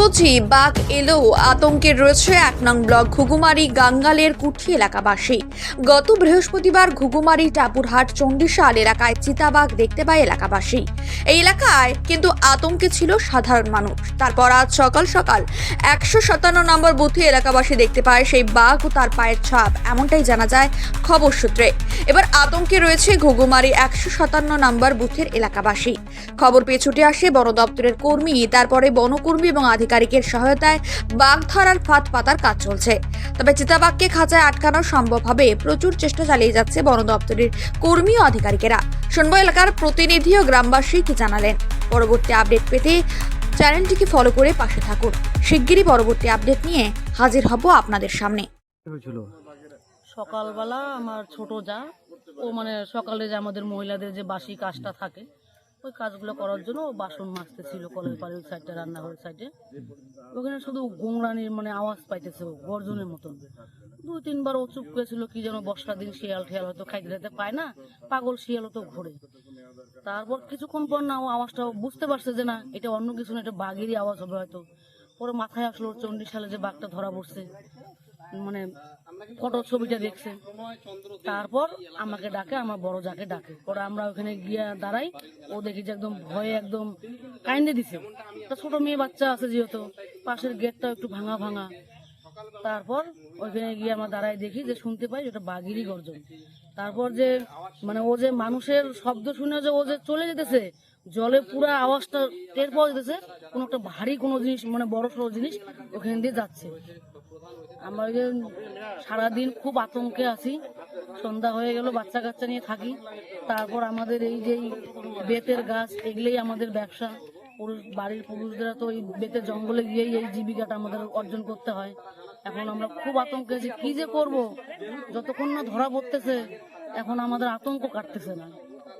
বুঝি, বাঘ এলেও আতঙ্কে রয়েছে এক নং ব্লক ঘুঘুমারি গাঙ্গালের কুঠি এলাকাবাসী। গত বৃহস্পতিবার ঘুঘুমারি, টাপুরহাট, চণ্ডীশাল এলাকায় চিতাবাঘ দেখতে পায় এলাকাবাসী। এই এলাকায় কিন্তু আতঙ্কে ছিল সাধারণ মানুষ। তারপর আজ সকাল সকাল একশো সাতান্ন নম্বর বুথে এলাকাবাসী দেখতে পায় সেই বাঘ ও তার পায়ের ছাপ। এমনটাই জানা যায় খবর সূত্রে। এবার আতঙ্কে রয়েছে ঘুঘুমারি একশো সাতান্ন নম্বর বুথের এলাকাবাসী। খবর পেয়ে ছুটে আসে বন দপ্তরের কর্মী, তারপরে বনকর্মী এবং আধিকারিকের সহায়তায় বাঘ ধরার ফাঁদ পাতার কাজ চলছে। তবে চিতাবাঘকে খাঁচায় আটকানো সম্ভব হবে প্রচুর চেষ্টা চালিয়ে যাচ্ছে বন দপ্তরের কর্মী ও আধিকারিকেরা। শুনব এলাকার প্রতিনিধি ও গ্রামবাসী কি জানালেন। পরবর্তী আপডেট পেতে চ্যানেলটিকে ফলো করে পাশে থাকুন। শিগগিরই পরবর্তী আপডেট নিয়ে হাজির হব আপনাদের সামনে। সকালবেলা আমার ছোট যা ও মানে সকালে যে আমাদের মহিলাদের যে বাসি কাজটা থাকে ওই কাজগুলো করার জন্য বাসন মাজতে ছিল কলের পাড়ির সাইডে রান্নাঘরের সাইডে ওখানে শুধু গোংরানির মানে আওয়াজ পাইতেছে, গর্জনের মতন। দুই তিনবার ও চুপ করেছিল, কি যেন বর্ষার দিন শিয়াল টিয়াল হয়তো খাইতে খাইতে পায় না, পাগল শিয়াল তো ঘোরে। তারপর কিছুক্ষণ পর না ও আওয়াজটা বুঝতে পারছে যে না, এটা অন্য কিছু না, এটা বাঘেরই আওয়াজ হবে হয়তো। পরে মাথায় আসলো, ওর চণ্ডীশালে যে বাঘটা ধরা পড়ছে। মানে ফটো ছবিটা দেখছে। তারপর আমাকে ডাকে, আমার বড় যাকে ডাকে। পরে আমরা ওখানে গিয়ে দাঁড়াই, ও দেখি যে একদম ভয়ে একদম কাইন্ডে দিছে। তা ছোট মেয়ে বাচ্চা আছে যেহেতু, পাশের গেটটা একটু ভাঙা ভাঙা। তারপর ওইখানে গিয়ে আমরা দাঁড়াই দেখি যে শুনতে পাই ওটা বাঘেরই গর্জন। তারপর যে মানে ও যে মানুষের শব্দ শুনে যে ও যে চলে যেতেছে, জলে পুরা আওয়াজটা টের পাওয়া যেতেছে, কোনো একটা ভারী কোনো জিনিস মানে বড় সড়ো জিনিস ওখান দিয়ে যাচ্ছে। আমরা যে সারাদিন খুব আতঙ্কে আছি। সন্ধ্যা হয়ে গেল, বাচ্চা কাচ্চা নিয়ে থাকি। তারপর আমাদের এই যে বেতের গাছ, এগুলোই আমাদের ব্যবসা। পুরুষ বাড়ির পুরুষদেরা তো ওই বেতের জঙ্গলে গিয়েই এই জীবিকাটা আমাদের অর্জন করতে হয়। এখন আমরা খুব আতঙ্কে আছি, কি যে করব? যতক্ষণ না ধরা পড়তেছে, এখন আমাদের আতঙ্ক কাটতেছে না।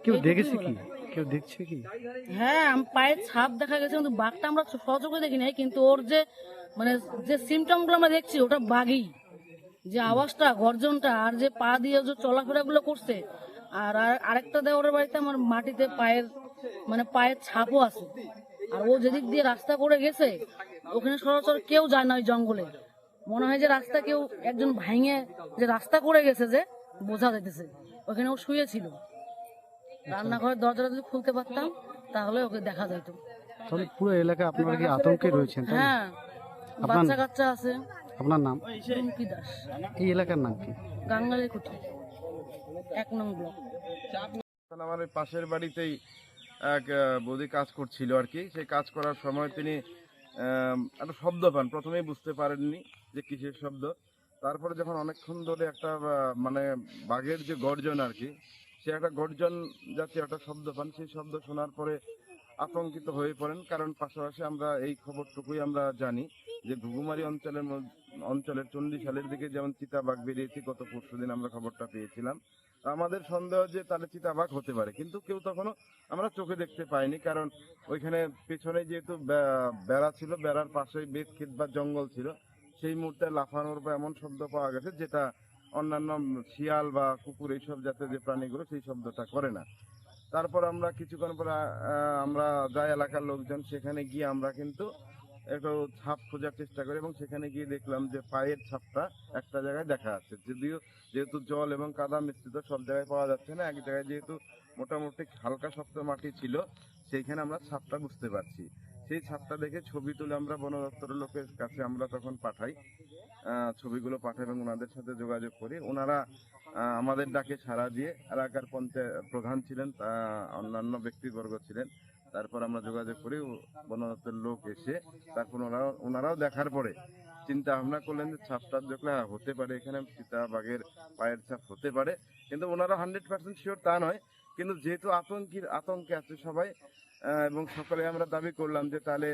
কেউ দেখেছে কি? কেউ দেখছে কি? হ্যাঁ আম- পায়ের ছাপ দেখা গেছে, কিন্তু বাঘটা আমরা সহযোগে দেখি নাই, কিন্তু ওর যে মানে যে সিমটমগুলো আমরা দেখছি, ওটা বাঘই। যে আওয়াজটা, গর্জনটা, আর যে পা দিয়ে যে চলাফেরা গুলো করছে, আর আর- আরেকটা দেওয়ার বাড়িতে আমার মাটিতে পায়ের মানে পায়ের ছাপও আছে। আর ও যেদিক দিয়ে রাস্তা করে গেছে, ওখানে সরাসর কেউ যায় না ওই জঙ্গলে। মনে হয় যে রাস্তা কেউ একজন ভাঙে যে রাস্তা করে গেছে যে, বোঝা যাইতেছে। ওখানে ও শুয়েছিল। রান্নাঘরের দরজাটা যদি খুলতে পারতাম তাহলে ওকে দেখা যেত। তাহলে পুরো এলাকা আপনারা কি আতঙ্কে রয়েছেন হ্যাঁ বাচ্চা কাচ্চা আছে। আপনার নাম? রুমকি দাস। এই এলাকার নাম কি? গাঙ্গালি কুঠি। এক নং ব্লক। আমার ওই পাশের বাড়িতেই এক বৌদি কাজ করছিল আর কি। সেই কাজ করার সময় তিনি একটা শব্দ পান। প্রথমেই বুঝতে পারেননি যে কিসের শব্দ। তারপরে যখন অনেকক্ষণ ধরে একটা মানে বাঘের যে গর্জন আর কি সে একটা গর্জন জাতীয় একটা শব্দ পান। সেই শব্দ শোনার পরে আতঙ্কিত হয়ে পড়েন, কারণ পাশাপাশি আমরা এই খবরটুকুই আমরা জানি যে ঘুঘুমারি অঞ্চলের অঞ্চলের চণ্ডীশালের দিকে যেমন চিতাবাঘ বেরিয়েছে, গত পরশু দিন আমরা খবরটা পেয়েছিলাম। আমাদের সন্দেহ যে তাহলে চিতাবাঘ হতে পারে, কিন্তু কেউ তখনও আমরা চোখে দেখতে পাইনি, কারণ ওইখানে পেছনে যেহেতু বেড়া ছিল, বেড়ার পাশেই বেত ক্ষেত বা জঙ্গল ছিল, সেই মুহূর্তে লাফানোর বা এমন শব্দ পাওয়া গেছে, যেটা অন্যান্য শিয়াল বা কুকুর এইসব জাতের যে প্রাণীগুলো সেই শব্দটা করে না। তারপর আমরা কিছুক্ষণ পরে আমরা যাই এলাকার লোকজন, সেখানে গিয়ে আমরা কিন্তু একটু ছাপ খোঁজার চেষ্টা করি এবং সেখানে গিয়ে দেখলাম যে পায়ের ছাপটা একটা জায়গায় দেখা যাচ্ছে। যদিও যেহেতু জল এবং কাদা মিশ্রিত সব জায়গায় পাওয়া যাচ্ছে না, এক জায়গায় যেহেতু মোটামুটি হালকা শক্ত মাটি ছিল, সেইখানে আমরা ছাপটা বুঝতে পারছি। সেই ছাপটা দেখে ছবি তুলে আমরা বন দপ্তরের লোকের কাছে আমরা তখন পাঠাই ছবিগুলো পাঠাই এবং ওনাদের সাথে যোগাযোগ করি। ওনারা আমাদের ডাকে সাড়া দিয়ে এলাকার পঞ্চায়েত প্রধান ছিলেন আহ, অন্যান্য ব্যক্তিবর্গ ছিলেন। তারপর আমরা যোগাযোগ করি বন দপ্তরের লোক এসে তারপর ওনারাও ওনারাও দেখার পরে চিন্তা ভাবনা করলেন যে ছাপটা দেখলে হ্যাঁ, হতে পারে এখানে চিতা বাঘের পায়ের ছাপ হতে পারে। কিন্তু ওনারা হান্ড্রেড পার্সেন্ট শিওর তা নয়। কিন্তু যেহেতু আতঙ্কির, আতঙ্কে আছে সবাই এবং সকালে আমরা দাবি করলাম যে তাহলে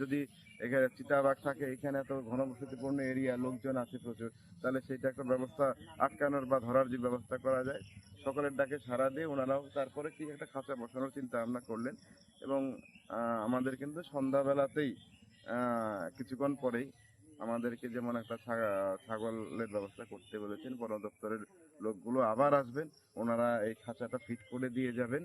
যদি এখানে চিতাবাঘ থাকে, এখানে এত ঘনবসতিপূর্ণ এরিয়া, লোকজন আছে প্রচুর, তাহলে সেটা একটা ব্যবস্থা আটকানোর বা ধরার যে ব্যবস্থা করা যায়, সকলের ডাকে সারা দিয়ে ওনারাও তারপরে কি একটা খাঁচা বসানোর চিন্তা ভাবনা করলেন, এবং আমাদের কিন্তু সন্ধ্যাবেলাতেই কিছুক্ষণ পরেই আমাদেরকে যেমন একটা ছাগলের ব্যবস্থা করতে বলেছেন বন দপ্তরের লোকগুলো আবার আসবেন, ওনারা এই খাঁচাটা ফিট করে দিয়ে যাবেন।